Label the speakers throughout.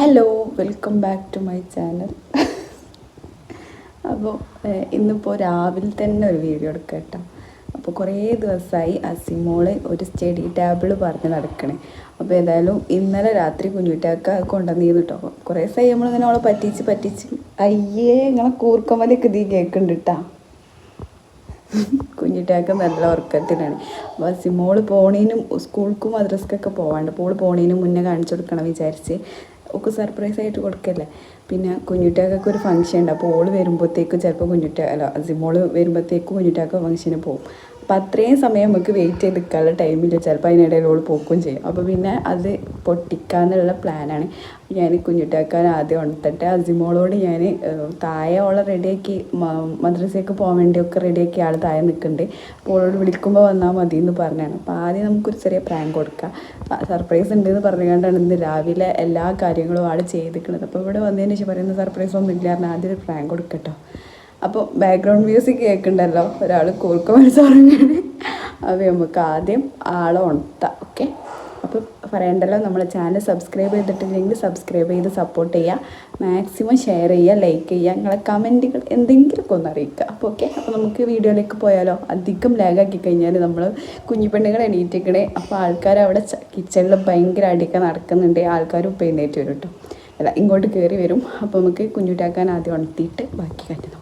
Speaker 1: Hello welcome back to my channel അപ്പോൾ ഇന്നിപ്പോൾ രാവിലെ തന്നെ ഒരു വീഡിയോ എടുക്കാം കേട്ടോ അപ്പോൾ കുറേ ദിവസമായി അസിമോൾ ഒരു സ്റ്റഡി ടേബിൾ പറഞ്ഞ് നടക്കണേ. അപ്പോൾ ഏതായാലും ഇന്നലെ രാത്രി കുഞ്ഞുറ്റാക്ക കൊണ്ടുവന്നിരുന്നു കേട്ടോ കുറേ ദിവസമായി നമ്മളിങ്ങനെ അവളെ പറ്റിച്ച് പറ്റിച്ച്. അയ്യേ ഇങ്ങനെ കൂർക്കമലൊക്കെ ഇതീ കേൾക്കുന്നുണ്ട് കേട്ടാ കുഞ്ഞിട്ടാക്ക നല്ല ഉറക്കത്തിലാണ്. അപ്പോൾ സിമോൾ പോണീനും സ്കൂൾക്കും മദ്രസക്കൊക്കെ പോവാണ്ട്. പോൾ പോണീനും മുന്നേ കാണിച്ചു കൊടുക്കണം വിചാരിച്ച്. ഒക്കെ സർപ്രൈസ് ആയിട്ട് കൊടുക്കല്ലേ? പിന്നെ കുഞ്ഞുട്ടാക്കൊക്കെ ഒരു ഫംഗ്ഷൻ ഉണ്ട്. അപ്പോൾ ഓൾ വരുമ്പോഴത്തേക്കും ചിലപ്പോൾ കുഞ്ഞുട്ട അല്ല സിമോൾ വരുമ്പോഴത്തേക്കും കുഞ്ഞുട്ടാക്ക ഫംഗ്ഷന് പോകും. അപ്പം അത്രയും സമയം നമുക്ക് വെയിറ്റ് ചെയ്ത് നിൽക്കാനുള്ള ടൈമില്ല ചിലപ്പോൾ അതിനിടയിൽ ഓൾ പോക്കും ചെയ്യും. അപ്പോൾ പിന്നെ അത് പൊട്ടിക്കാന്നുള്ള പ്ലാനാണ് ഞാൻ കുഞ്ഞുട്ടാക്കാൻ ആദ്യം ഉണർത്തട്ടെ അസിമോളോട് ഞാൻ താഴെ ഓളെ റെഡിയാക്കി മദ്രസയൊക്കെ പോകാൻ വേണ്ടിയൊക്കെ റെഡിയാക്കി ആൾ താഴെ നിൽക്കുന്നുണ്ട്. അപ്പോൾ ഓളോട് വിളിക്കുമ്പോൾ വന്നാൽ മതി എന്ന് പറഞ്ഞാണ് അപ്പോൾ ആദ്യം നമുക്കൊരു ചെറിയ പ്രാങ്ക് കൊടുക്കാം. സർപ്രൈസ് ഉണ്ട് എന്ന് പറഞ്ഞുകൊണ്ടാണ് ഇന്ന് രാവിലെ എല്ലാ കാര്യങ്ങളും ആൾ ചെയ്തിരിക്കുന്നത്. അപ്പോൾ ഇവിടെ വന്നതിന് ശേഷം പറയുന്ന സർപ്രൈസ് ഒന്നും ഇല്ലായിരുന്നു ആദ്യം ഒരു പ്രാങ്ക് കൊടുക്കട്ടോ അപ്പോൾ ബാക്ക്ഗ്രൗണ്ട് മ്യൂസിക് കേൾക്കണ്ടല്ലോ? ഒരാൾ കൂർക്ക മനസ്സറിഞ്ഞാണ് അപ്പോൾ നമുക്ക് ആദ്യം ആളെ ഉണർത്താം ഓക്കെ അപ്പോൾ പറയണ്ടല്ലോ നമ്മളെ ചാനൽ സബ്സ്ക്രൈബ് ചെയ്തിട്ടില്ലെങ്കിൽ സബ്സ്ക്രൈബ് ചെയ്ത് സപ്പോർട്ട് ചെയ്യുക മാക്സിമം ഷെയർ ചെയ്യുക ലൈക്ക് ചെയ്യുക നിങ്ങളെ കമന്റുകൾ എന്തെങ്കിലുമൊക്കെ ഒന്ന് അറിയിക്കുക അപ്പോൾ ഓക്കെ അപ്പോൾ നമുക്ക് വീഡിയോയിലേക്ക് പോയാലോ? അധികം ലാഗാക്കി കഴിഞ്ഞാൽ നമ്മൾ കുഞ്ഞു പെണ്ണുങ്ങൾ എണീറ്റിക്കണേ അപ്പോൾ ആൾക്കാർ അവിടെ കിച്ചണിൽ ഭയങ്കര അടിക്കാൻ നടക്കുന്നുണ്ട്. ആൾക്കാർ ഉപ്പ എഴുന്നേറ്റ് വരും കേട്ടോ അല്ല ഇങ്ങോട്ട് കയറി വരും. അപ്പോൾ നമുക്ക് കുഞ്ഞുട്ടാക്കാൻ ആദ്യം ഉണർത്തിയിട്ട് ബാക്കി കാര്യം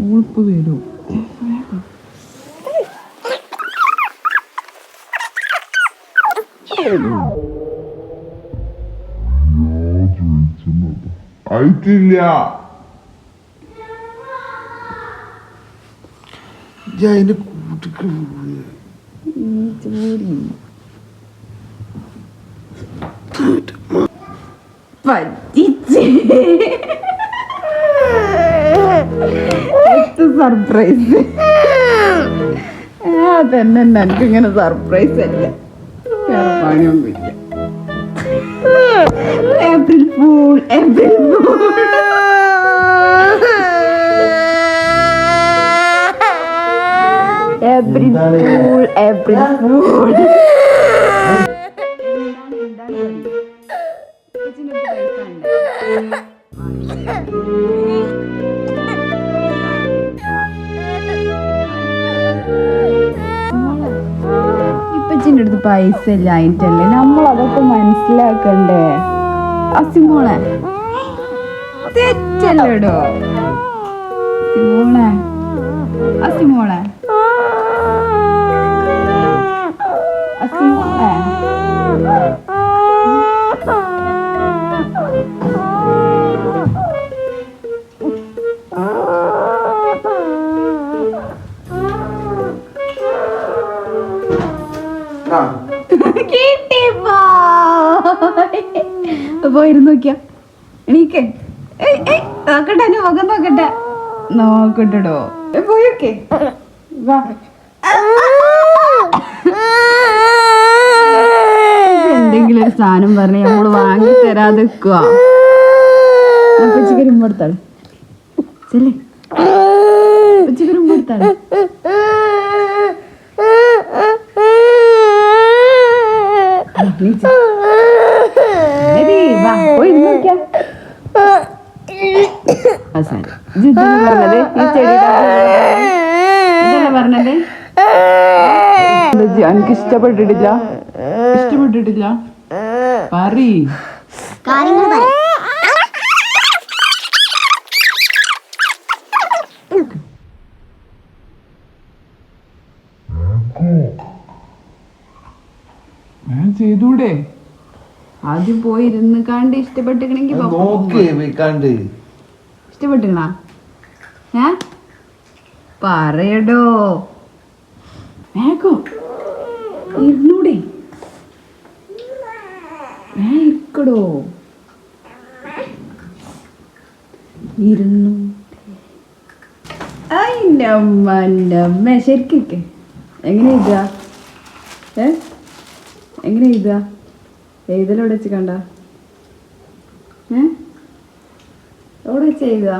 Speaker 2: ഉളുപ്പ് വരൂ.
Speaker 3: ആയിട്ടില്ല ഞാൻ അതിന്റെ കൂട്ടിക്ക്
Speaker 1: പറ്റിച്ച് സർപ്രൈസ് അതന്നെ എനിക്ക് ഇങ്ങനെ സർപ്രൈസ് അല്ല. പണിയൊന്നുമില്ല April fool April fool April fool April fool പൈസ ഇല്ലായിട്ടല്ലേ നമ്മൾ അതൊക്കെ മനസ്സിലാക്കണ്ടേ അസിമോളെ തെറ്റല്ലേടോ സിമോളെ അസിമോളെ അസിമോളെ പോയിരുന്നു നോക്കിയ. എണീക്കേ. ഏയ് ഏയ് നോക്കട്ടെ എന്റെ മുഖം നോക്കട്ടെ. നോക്കട്ടെടോ. പോയൊക്കെ. എന്തെങ്കിലും ഒരു സാധനം പറഞ്ഞ് നമ്മൾ വാങ്ങി തരാതെ ഉച്ചക്കരി പച്ചക്കറി കൊടുത്താൾ. ചെല്ലേ. ഉച്ചക്കരി വാ പോയി നോക്കിയാ അവസാനം ഇതല്ലേ പറഞ്ഞത്? ഈ ചെടിയുടെ ഇതല്ലേ പറഞ്ഞത്? എനിക്ക് ഇഷ്ടപ്പെട്ടിട്ടില്ല. ഇഷ്ടപ്പെട്ടിട്ടില്ല. പറീ
Speaker 2: ഞാൻ ചെയ്തൂടെ?
Speaker 1: ആദ്യം പോയി ഇരുന്ന് കണ്ട് ഇഷ്ടപ്പെട്ടിരിക്കണെങ്കിൽ
Speaker 3: നോക്ക് വെക്കാണ്ട്
Speaker 1: ഇഷ്ടപ്പെട്ടിക്കണാ ഏ? പറയടോ. മേക്കോ ഇരുന്നൂടെ. ഏ ശരിക്കൊക്കെ എങ്ങനെ ഇതാ ഏ? എങ്ങനെ ഇതാ എഴുതലോടെ വെച്ച് കണ്ട? ഏ? വെച്ച് എഴുതാ